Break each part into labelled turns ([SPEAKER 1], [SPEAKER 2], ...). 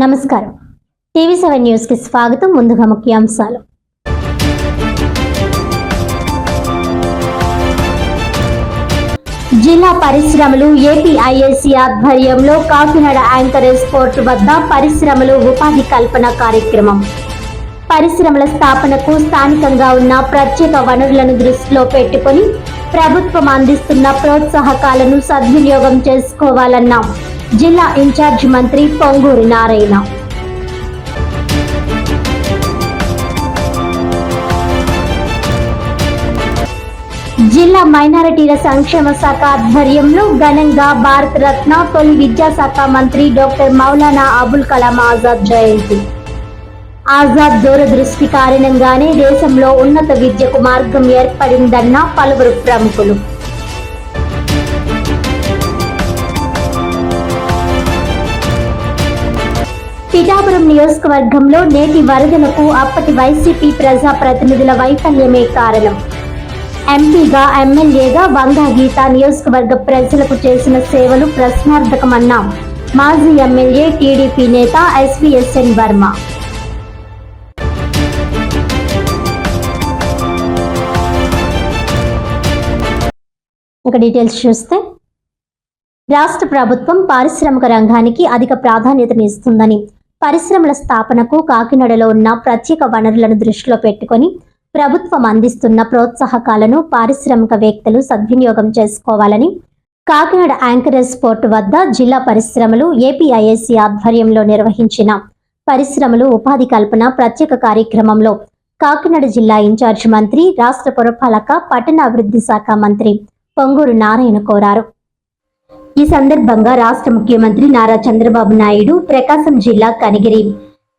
[SPEAKER 1] నమస్కారం. TV seven న్యూస్కి స్వాగతం. ముందుగా ముఖ్యాంశాలు. జిల్లా పరిశ్రమలు ఏపీఐఏసీ ఆధ్వర్యంలో కాకినాడ యాంకరేజ్ పోర్టు వద్ద పరిశ్రమలు ఉపాధి కల్పన కార్యక్రమం. పరిశ్రమల స్థాపనకు స్థానికంగా ఉన్న ప్రత్యేక వనరులను దృష్టిలో పెట్టుకొని ప్రభుత్వం అందిస్తున్న ప్రోత్సాహకాలను సద్వినియోగం చేసుకోవాలన్నాం. జిల్లా ఇన్ఛార్జ్ మంత్రి పొంగూరు నారాయణ. జిల్లా మైనారిటీల సంక్షేమ శాఖ ఆధ్వర్యంలో ఘనంగా భారత రత్న తొలి విద్యాశాఖ మంత్రి డాక్టర్ మౌలానా అబుల్ కలాం ఆజాద్ జయంతి. ఆజాద్ దూరదృష్టి కారణంగానే దేశంలో ఉన్నత విద్యకు మార్గం ఏర్పడిందన్న పలువురు ప్రముఖులు. పిఠాపురం నియోజకవర్గంలో నేటి వరదలకు అప్పటి వైసీపీ ప్రజా ప్రతినిధుల వైఫల్యమే కారణం. ఎంపీగా ఎమ్మెల్యేగా వంగా గీత నియోజకవర్గ ప్రజలకు చేసిన సేవలు ప్రశ్నార్థకమన్నాం. మాజీ ఎమ్మెల్యే టీడీపీ నేత ఎస్వీఎస్ఎన్ వర్మ. ఇక డీటెయిల్స్ చూస్తే రాష్ట్ర ప్రభుత్వం పారిశ్రామిక రంగానికి అధిక ప్రాధాన్యతనిస్తుందని పరిశ్రమల స్థాపనకు కాకినాడలో ఉన్న ప్రత్యేక వనరులను దృష్టిలో పెట్టుకొని ప్రభుత్వం అందిస్తున్న ప్రోత్సాహకాలను పారిశ్రామికవేత్తలు సద్వినియోగం చేసుకోవాలని కాకినాడ యాంకరేజ్ పోర్టు వద్ద జిల్లా పరిశ్రమలు ఏపీఐఎస్సి ఆధ్వర్యంలో నిర్వహించిన పరిశ్రమలు ఉపాధి కల్పన ప్రత్యేక కార్యక్రమంలో కాకినాడ జిల్లా ఇన్ఛార్జ్ మంత్రి రాష్ట్ర పురపాలక పట్టణాభివృద్ధి శాఖ మంత్రి పొంగూరు నారాయణ కోరారు. ఈ సందర్భంగా రాష్ట్ర ముఖ్యమంత్రి నారా చంద్రబాబు నాయుడు ప్రకాశం జిల్లా కనిగిరి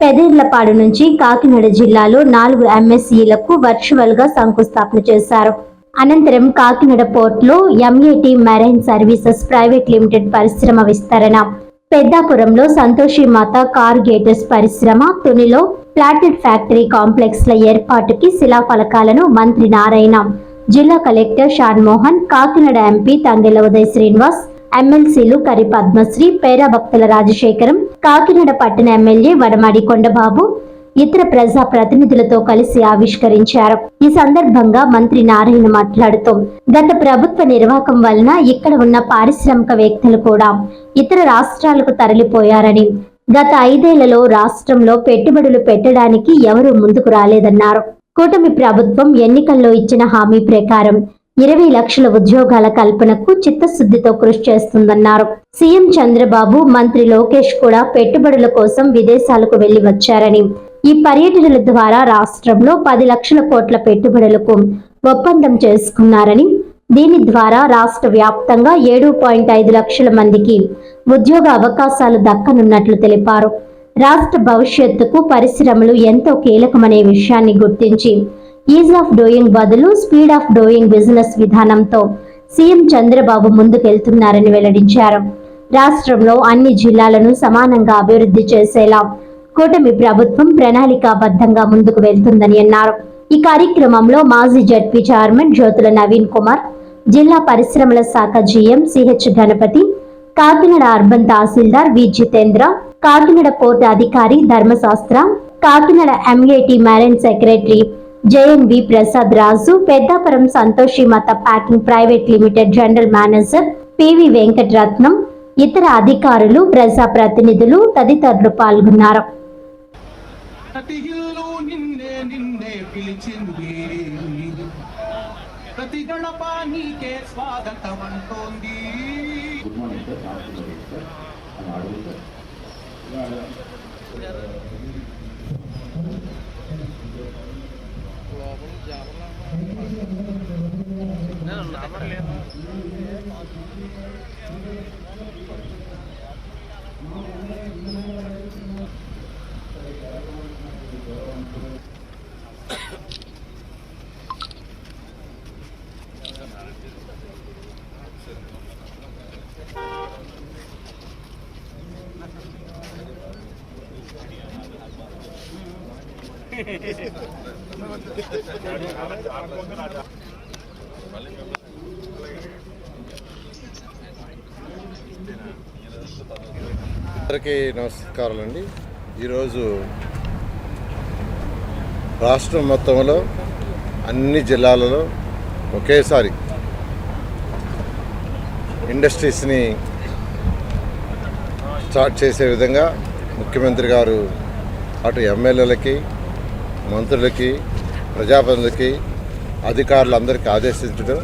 [SPEAKER 1] పెదేర్లపాడు నుంచి కాకినాడ జిల్లాలో నాలుగు ఎంఎస్ఈలకు వర్చువల్గా శంకుస్థాపన చేశారు. అనంతరం కాకినాడ పోర్టులో MAT marine services private limited పరిశ్రమ విస్తరణ పెద్దాపురంలో సంతోషి మాత కార్ గేటర్స్ పరిశ్రమ తునిలో ప్లాటెడ్ ఫ్యాక్టరీ కాంప్లెక్స్ ల ఏర్పాటుకి శిలాఫలకాలను మంత్రి నారాయణ జిల్లా కలెక్టర్ షాన్ మోహన్ కాకినాడ ఎంపీ తంగెల ఉదయ్ శ్రీనివాస్ ఎమ్మెల్సీలు కరి పద్మశ్రీ పేరా భక్తుల రాజశేఖరం కాకినాడ పట్టణ ఎమ్మెల్యే వడమాడి కొండబాబు ఇతర ప్రజా ప్రతినిధులతో కలిసి ఆవిష్కరించారు. ఈ సందర్భంగా మంత్రి నారాయణ మాట్లాడుతూ గత ప్రభుత్వ నిర్వాహకం వలన ఇక్కడ ఉన్న పారిశ్రామికవేత్తలు కూడా ఇతర రాష్ట్రాలకు తరలిపోయారని గత ఐదేళ్ళలో రాష్ట్రంలో పెట్టుబడులు పెట్టడానికి ఎవరూ ముందుకు రాలేదన్నారు. కూటమి ప్రభుత్వం ఎన్నికల్లో ఇచ్చిన హామీ ప్రకారం ఇరవై లక్షల ఉద్యోగాల కల్పనకు చిత్తశుద్ధితో కృషి చేస్తుందన్నారు. సీఎం చంద్రబాబు మంత్రి లోకేష్ కూడా పెట్టుబడుల కోసం విదేశాలకు వెళ్ళి వచ్చారని. ఈ పర్యటనల ద్వారా రాష్ట్రంలో పది లక్షల కోట్ల పెట్టుబడులకు ఒప్పందం చేసుకున్నారని దీని ద్వారా రాష్ట్ర వ్యాప్తంగా ఏడు పాయింట్ ఐదు లక్షల మందికి ఉద్యోగ అవకాశాలు దక్కనున్నట్లు తెలిపారు. రాష్ట్ర భవిష్యత్తుకు పరిశ్రమలు ఎంతో కీలకమనే విషయాన్ని గుర్తించి ఈజ్ ఆఫ్ డూయింగ్ బదులు స్పీడ్ ఆఫ్ డూయింగ్ బిజినెస్ విధానంతో సీఎం చంద్రబాబు ముందుకెళ్తున్నారని వెల్లడించారు. రాష్ట్రంలో అన్ని జిల్లాలను సమానంగా అభివృద్ధి చేసేలా కూటమి ప్రభుత్వం ప్రణాళికాబద్ధంగా ముందుకు వెళ్తుందని అన్నారు. ఈ కార్యక్రమంలో మాజీ జడ్పీ చైర్మన్ జ్యోతుల నవీన్ కుమార్ జిల్లా పరిశ్రమల శాఖ GM CH Ganapathi Kakinada urban తహసీల్దార్ వి జితేంద్ర కాకినాడ పోర్టు అధికారి ధర్మశాస్త్ర Kakinada MAT marine secretary JNV Prasad Raju Peddapuram Santoshi Mata packing private limited general manager PV Venkataratnam ఇతర అధికారులు ప్రజా ప్రతినిధులు తదితరులు పాల్గొన్నారు.
[SPEAKER 2] ప్రతి ఇల్లు నిన్నే నిన్నే పిలిచింది. ప్రతి గణప నీకే స్వాగతం అంటోంది
[SPEAKER 3] గుడ్ మార్నింగ్ సార్. నమస్తే
[SPEAKER 4] అందరికీ నమస్కారాలండి. ఈరోజు రాష్ట్రం మొత్తంలో అన్ని జిల్లాలలో ఒకేసారి ఇండస్ట్రీస్ని స్టార్ట్ చేసే విధంగా ముఖ్యమంత్రి గారు అటు ఎమ్మెల్యేలకి మంత్రులకి ప్రజాప్రతినిధులకి అధికారులందరికీ ఆదేశించడం.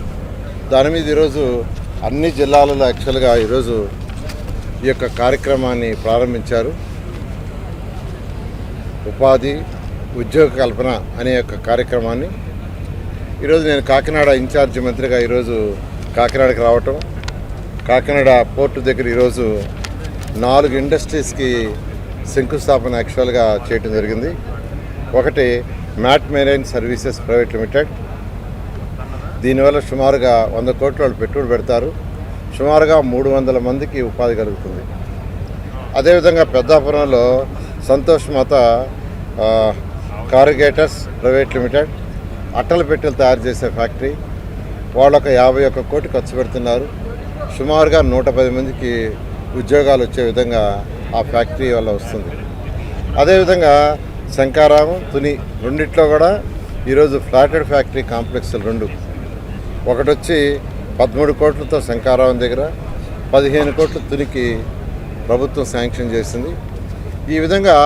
[SPEAKER 4] దాని మీద ఈరోజు అన్ని జిల్లాలలో యాక్చువల్గా ఈరోజు ఈ యొక్క కార్యక్రమాన్ని ప్రారంభించారు. ఉపాధి ఉద్యోగ కల్పన అనే యొక్క కార్యక్రమాన్ని. ఈరోజు నేను కాకినాడ ఇన్ఛార్జ్ మంత్రిగా ఈరోజు కాకినాడకి రావటం. కాకినాడ పోర్టు దగ్గర ఈరోజు నాలుగు ఇండస్ట్రీస్కి శంకుస్థాపన యాక్చువల్గా చేయటం జరిగింది. ఒకటి MAT marine services private limited. దీనివల్ల సుమారుగా వంద కోట్ల వాళ్ళు పెట్టుబడి పెడతారు. సుమారుగా మూడు వందల మందికి ఉపాధి కలుగుతుంది. అదేవిధంగా పెద్దాపురంలో సంతోష్ మాత కారిగేటర్స్ కారుగేటర్స్ ప్రైవేట్ లిమిటెడ్ అట్టల పెట్టెలు తయారు చేసే ఫ్యాక్టరీ. వాళ్ళు ఒక యాభై ఒక్క కోటి ఖర్చు పెడుతున్నారు. సుమారుగా నూట పది మందికి ఉద్యోగాలు వచ్చే విధంగా ఆ ఫ్యాక్టరీ వల్ల వస్తుంది. అదేవిధంగా శంకారావం తుని రెండిట్లో కూడా ఈరోజు ఫ్లాటెడ్ ఫ్యాక్టరీ కాంప్లెక్స్లు రెండు. ఒకటి వచ్చి పదమూడు కోట్లతో శంకారావం దగ్గర పదిహేను కోట్ల తునికి ప్రభుత్వం శాంక్షన్ చేసింది. ఈ విధంగా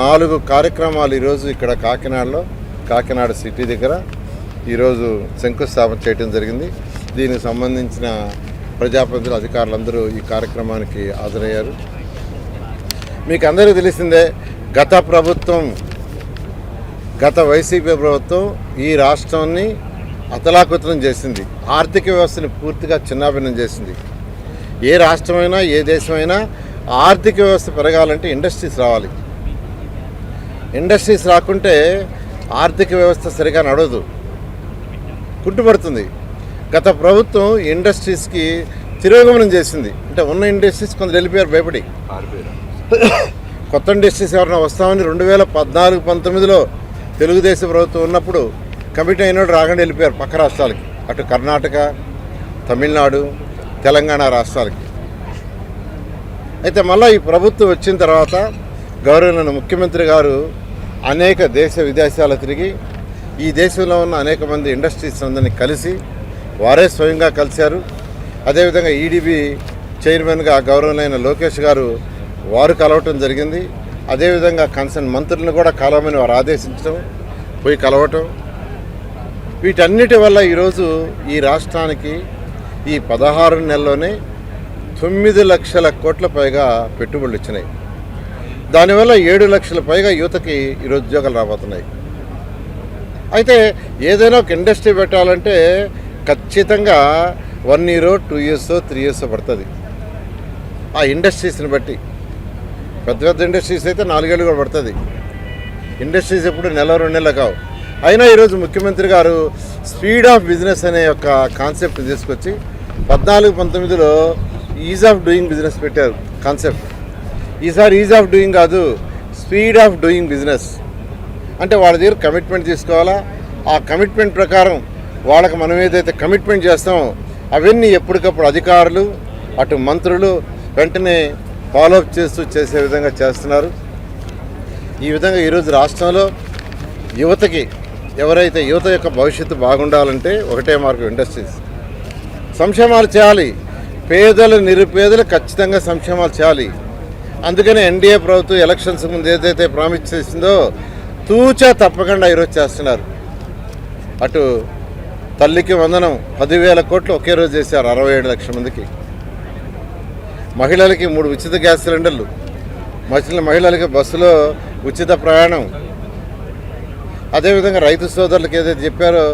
[SPEAKER 4] నాలుగు కార్యక్రమాలు ఈరోజు ఇక్కడ కాకినాడలో కాకినాడ సిటీ దగ్గర ఈరోజు శంకుస్థాపన చేయడం జరిగింది. దీనికి సంబంధించిన ప్రజాప్రతినిధులు అధికారులందరూ ఈ కార్యక్రమానికి హాజరయ్యారు. మీకు అందరికీ తెలిసిందే గత ప్రభుత్వం గత వైసీపీ ప్రభుత్వం ఈ రాష్ట్రాన్ని అతలాకుతలం చేసింది. ఆర్థిక వ్యవస్థని పూర్తిగా చిన్నాభిన్నం చేసింది. ఏ రాష్ట్రమైనా ఏ దేశమైనా ఆర్థిక వ్యవస్థ పెరగాలంటే ఇండస్ట్రీస్ రావాలి. ఇండస్ట్రీస్ రాకుంటే ఆర్థిక వ్యవస్థ సరిగా నడవదు. కుంటుపడుతుంది గత ప్రభుత్వం ఇండస్ట్రీస్కి తిరోగమనం చేసింది. అంటే ఉన్న ఇండస్ట్రీస్ కొందరు వెళ్ళిపోయారు భయపడి. కొత్త ఇండస్ట్రీస్ ఎవరైనా వస్తామని రెండు వేల పద్నాలుగు పంతొమ్మిదిలో తెలుగుదేశం ప్రభుత్వం ఉన్నప్పుడు కమిటీ అయినోడు రాకుండా వెళ్ళిపోయారు పక్క రాష్ట్రాలకి. అటు కర్ణాటక తమిళనాడు తెలంగాణ రాష్ట్రాలకి. అయితే మళ్ళీ ఈ ప్రభుత్వం వచ్చిన తర్వాత గౌరవనీయ ముఖ్యమంత్రి గారు అనేక దేశ విదేశాలు తిరిగి ఈ దేశంలో ఉన్న అనేక మంది ఇండస్ట్రీస్ అందరినీ కలిసి వారే స్వయంగా కలిశారు. అదేవిధంగా ఈడీబీ చైర్మన్గా గౌరవనైన లోకేష్ గారు వారు కలవటం జరిగింది. అదేవిధంగా కన్సర్న్ మంత్రులను కూడా కలవమని వారు ఆదేశించడం పోయి కలవటం. వీటన్నిటి వల్ల ఈరోజు ఈ రాష్ట్రానికి ఈ పదహారు నెలల్లోనే తొమ్మిది లక్షల కోట్ల పైగా పెట్టుబడులు ఇచ్చినాయి దానివల్ల ఏడు లక్షల పైగా యువతకి ఈరోజు ఉద్యోగాలు రాబోతున్నాయి. అయితే ఏదైనా ఒక ఇండస్ట్రీ పెట్టాలంటే ఖచ్చితంగా one year two years three years పడుతుంది. ఆ ఇండస్ట్రీస్ని బట్టి పెద్ద పెద్ద ఇండస్ట్రీస్ అయితే నాలుగేళ్ళు కూడా పడుతుంది. ఇండస్ట్రీస్ ఎప్పుడు నెల రెండు నెలలు కావు. అయినా ఈరోజు ముఖ్యమంత్రి గారు స్పీడ్ ఆఫ్ బిజినెస్ అనే ఒక కాన్సెప్ట్ తీసుకొచ్చి పద్నాలుగు పంతొమ్మిదిలో ఈజ్ ఆఫ్ డూయింగ్ బిజినెస్ పెట్టారు కాన్సెప్ట్. ఈసారి ఈజ్ ఆఫ్ డూయింగ్ కాదు స్పీడ్ ఆఫ్ డూయింగ్ బిజినెస్. అంటే వాళ్ళ దగ్గర కమిట్మెంట్ తీసుకోవాలా? ఆ కమిట్మెంట్ ప్రకారం వాళ్ళకి మనం ఏదైతే కమిట్మెంట్ చేస్తామో అవన్నీ ఎప్పటికప్పుడు అధికారులు అటు మంత్రులు వెంటనే ఫాలోఅప్ చేస్తూ చేసే విధంగా చేస్తున్నారు. ఈ విధంగా ఈరోజు రాష్ట్రంలో యువతకి ఎవరైతే యువత యొక్క భవిష్యత్తు బాగుండాలంటే ఒకటే మార్గం ఇండస్ట్రీస్. సంక్షేమాలు చేయాలి. పేదలు నిరుపేదలు ఖచ్చితంగా సంక్షేమాలు చేయాలి. అందుకనే ఎన్డీఏ ప్రభుత్వం ఎలక్షన్స్ ముందు ఏదైతే ప్రామిస్ చేసిందో తూచా తప్పకుండా ఈరోజు చేస్తున్నారు. అటు తల్లికి వందనం పదివేల కోట్లు ఒకే రోజు చేశారు అరవై ఏడు లక్షల మందికి. మహిళలకి మూడు ఉచిత గ్యాస్ సిలిండర్లు మహిళ మహిళలకి బస్సులో ఉచిత ప్రయాణం. అదేవిధంగా రైతు సోదరులకు ఏదైతే చెప్పారో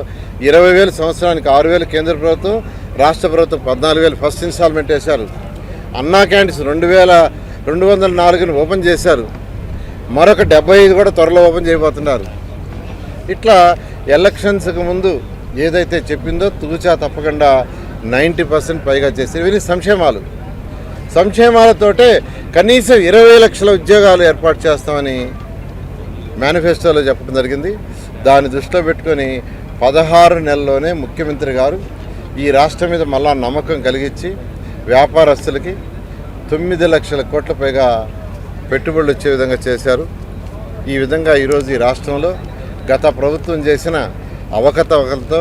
[SPEAKER 4] ఇరవై వేలు సంవత్సరానికి ఆరు వేలు కేంద్ర ప్రభుత్వం రాష్ట్ర ప్రభుత్వం పద్నాలుగు వేలు ఫస్ట్ ఇన్స్టాల్మెంట్ వేశారు. అన్నా క్యాంటీన్స్ రెండు వేల రెండు వందల నాలుగుని ఓపెన్ చేశారు. మరొక డెబ్బై ఐదు కూడా త్వరలో ఓపెన్ చేయబోతున్నారు. ఇట్లా ఎలక్షన్స్కి ముందు ఏదైతే చెప్పిందో తూచా తప్పకుండా నైంటీ పర్సెంట్ పైగా చేసే ఇవన్నీ సంక్షేమాలు. సంక్షేమాలతోటే కనీసం ఇరవై లక్షల ఉద్యోగాలు ఏర్పాటు చేస్తామని మేనిఫెస్టోలో చెప్పడం జరిగింది. దాన్ని దృష్టిలో పెట్టుకొని పదహారు నెలల్లోనే ముఖ్యమంత్రి గారు ఈ రాష్ట్రం మీద మళ్ళా నమ్మకం కలిగించి వ్యాపారస్తులకి తొమ్మిది లక్షల కోట్ల పైగా పెట్టుబడులు వచ్చే విధంగా చేశారు. ఈ విధంగా ఈరోజు ఈ రాష్ట్రంలో గత ప్రభుత్వం చేసిన అవకతవకలతో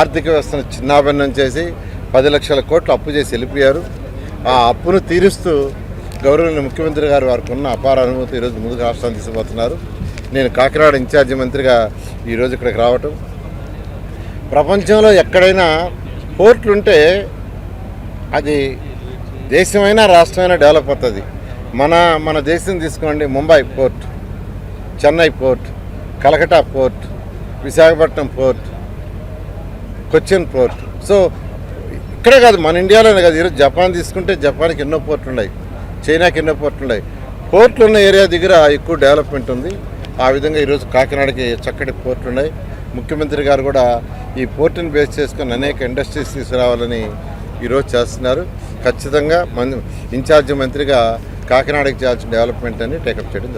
[SPEAKER 4] ఆర్థిక వ్యవస్థను చిన్నాభిన్నం చేసి పది లక్షల కోట్లు అప్పు చేసి వెళ్ళిపోయారు. ఆ అప్పును తీరుస్తూ గౌరవనీయ ముఖ్యమంత్రి గారు వారికి ఉన్న అపార అనుభూతి ఈరోజు ముందుకు రాష్ట్రాన్ని తీసుకుపోతున్నారు. నేను కాకినాడ ఇన్ఛార్జి మంత్రిగా ఈరోజు ఇక్కడికి రావటం. ప్రపంచంలో ఎక్కడైనా పోర్ట్లు ఉంటే అది దేశమైనా రాష్ట్రమైనా డెవలప్ అవుతుంది. మన మన దేశం తీసుకోండి Mumbai port Chennai port Calcutta port Visakhapatnam port Cochin port. So ఇక్కడే కాదు మన ఇండియాలోనే కాదు. ఈరోజు జపాన్ తీసుకుంటే జపాన్కి ఎన్నో పోర్ట్లు ఉన్నాయి. చైనాకి ఎన్నో పోర్ట్లు ఉన్నాయి. పోర్ట్లు ఉన్న ఏరియా దగ్గర ఎక్కువ డెవలప్మెంట్ ఉంది. ఆ విధంగా ఈరోజు కాకినాడకి చక్కటి పోర్ట్లు ఉన్నాయి. ముఖ్యమంత్రి గారు కూడా ఈ పోర్టుని బేస్ చేసుకుని అనేక ఇండస్ట్రీస్ తీసుకురావాలని ఈరోజు చేస్తున్నారు. ఖచ్చితంగా మన ఇన్ఛార్జ్ మంత్రిగా కాకినాడకి చేయాల్సిన డెవలప్మెంట్ అని టేకప్ చేయడం